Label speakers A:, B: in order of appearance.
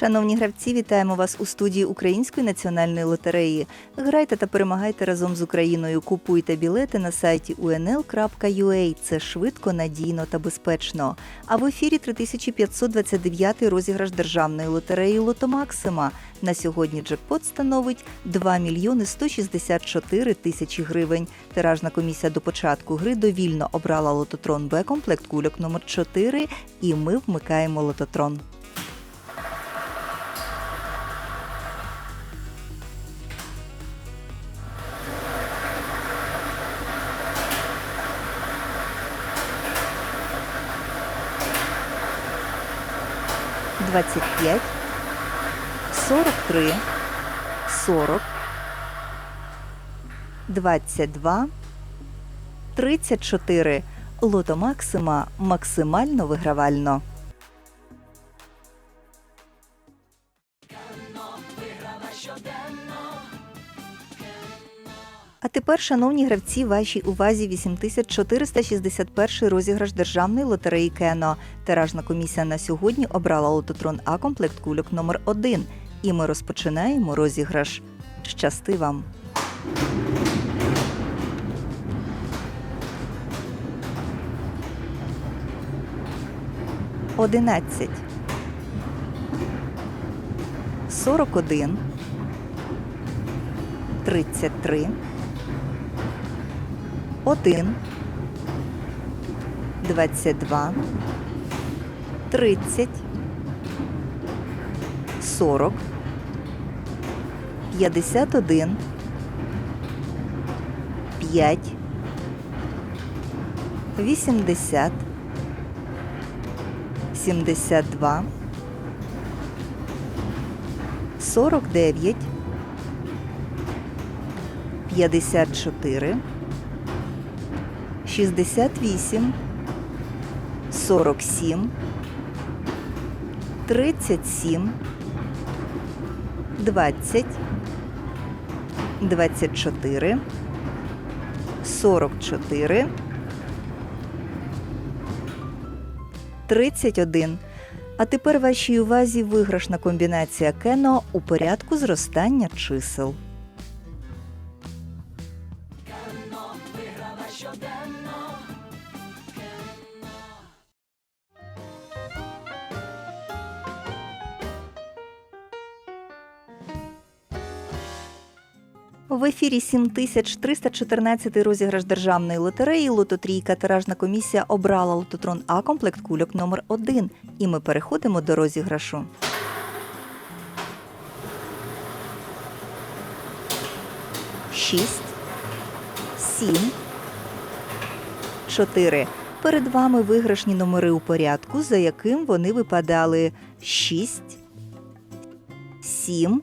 A: Шановні гравці, вітаємо вас у студії Української національної лотереї. Грайте та перемагайте разом з Україною. Купуйте білети на сайті unl.ua. Це швидко, надійно та безпечно. А в ефірі 3529 розіграш державної лотереї Лото Максима. На сьогодні джекпот становить 2 мільйони 164 тисячі гривень. Тиражна комісія до початку гри довільно обрала лототрон Б комплект кульок номер 4 і ми вмикаємо лототрон. Двадцять п'ять, сорок три, сорок, двадцять два, тридцять чотири. Лото Максима максимально вигравально. А тепер, шановні гравці, вашій увазі 8461 розіграш державної лотереї Кено. Тиражна комісія на сьогодні обрала лототрон А комплект кульок номер 1 І ми розпочинаємо розіграш. Щасти вам! Одинадцять. Сорок один. Тридцять три. 1, 22, 30, 40, 51, 5, 80, 72, 49, 54, 68, 47, 37, 20, 24, 44, 31. А тепер вашій увазі виграшна комбінація кено у порядку зростання чисел. В ефірі 7314 розіграш державної лотереї Лототрійка тиражна комісія обрала лототрон А комплект кульок номер 1 І ми переходимо до розіграшу. Шість, сім, чотири. Перед вами виграшні номери у порядку, за яким вони випадали. 6, 7,